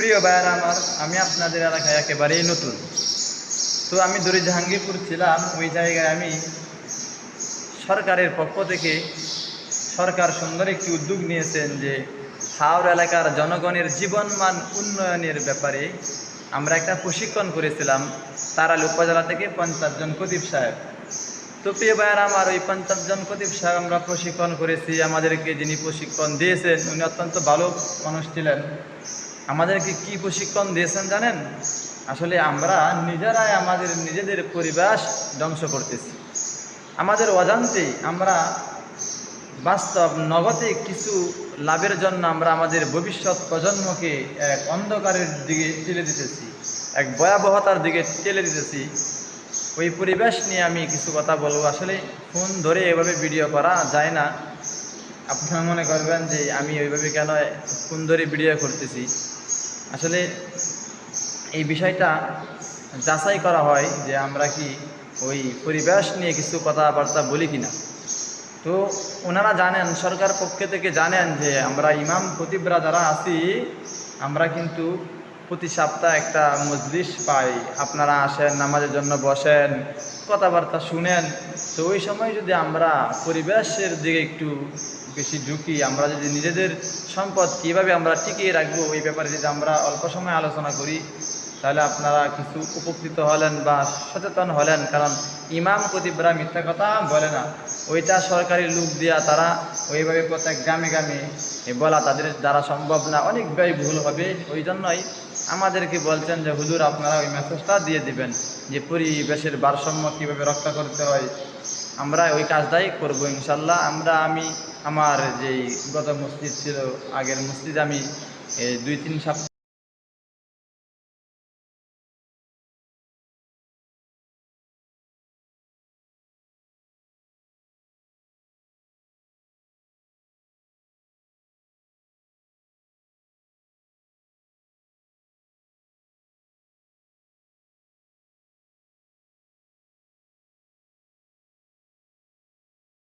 প্রিয় ভাইয়ারা আমার, আমি আপনাদের এলাকায় একেবারেই নতুন। তো আমি দড়ি জাহাঙ্গীরপুর ছিলাম, ওই জায়গায় আমি সরকারের পক্ষ থেকে সরকার সুন্দর একটি উদ্যোগ নিয়েছেন যে হাওড় এলাকার জনগণের জীবনমান উন্নয়নের ব্যাপারে আমরা একটা প্রশিক্ষণ করেছিলাম তারাল উপজেলা থেকে পঞ্চাশ জন কদীপ সাহেব। তো প্রিয় ভাইয়ার আমার, ওই পঞ্চাশ জন কদীপ সাহেব আমরা প্রশিক্ষণ করেছি। আমাদেরকে যিনি প্রশিক্ষণ দিয়েছেন, উনি অত্যন্ত ভালো মানুষ ছিলেন। আমাদেরকে কি প্রশিক্ষণ দিয়েছেন জানেন? আসলে আমরা নিজেরাই আমাদের নিজেদের পরিবেশ ধ্বংস করতেছি। আমাদের অজান্তে আমরা বাস্তব নগদে কিছু লাভের জন্য আমরা আমাদের ভবিষ্যৎ প্রজন্মকে এক অন্ধকারের দিকে ঠেলে দিতেছি, এক ভয়াবহতার দিকে ঠেলে দিতেছি। ওই পরিবেশ নিয়ে আমি কিছু কথা বলব। আসলে ফোন ধরে এভাবে ভিডিও করা যায় না। আপনারা মনে করবেন যে আমি ওইভাবে কেন ফোন ধরে ভিডিও করতেছি? আসলে এই বিষয়টা যাচাই করা হয় যে আমরা কি ওই পরিবেশ নিয়ে কিছু কথাবার্তা বলি কিনা। তো ওনারা জানেন, সরকার পক্ষে থেকে জানেন যে আমরা ইমাম খতিবরা যারা আছি, আমরা কিন্তু প্রতি সপ্তাহে একটা মজলিস পাই। আপনারা আসেন, নামাজের জন্য বসেন, কথাবার্তা শুনেন। তো ওই সময় যদি আমরা পরিবেশের দিকে একটু বেশি ঝুঁকি, আমরা যদি নিজেদের সম্পদ কীভাবে আমরা টিকিয়ে রাখব ওই ব্যাপারে যদি আমরা অল্প সময় আলোচনা করি, তাহলে আপনারা কিছু উপকৃত হলেন বা সচেতন হলেন। কারণ ইমাম কতিবরা মিথ্যা কথা বলে না। ওইটা সরকারি লোক দিয়া তারা ওইভাবে প্রত্যেক গ্রামে গ্রামে বলা তাদের দ্বারা সম্ভব না। অনেক ব্যয় ভুল হবে। ওই জন্যই আমাদেরকে বলছেন যে, হুজুর, আপনারা ওই মেসেজটা দিয়ে দিবেন যে, পরিবেশের ভারসাম্য কীভাবে রক্ষা করতে হয়। আমরা ওই কাজটাই করব ইনশাল্লাহ। আমরা, আমি আমার যেই গত মসজিদ ছিল আগের মসজিদ আমি দুই তিন সপ্তাহ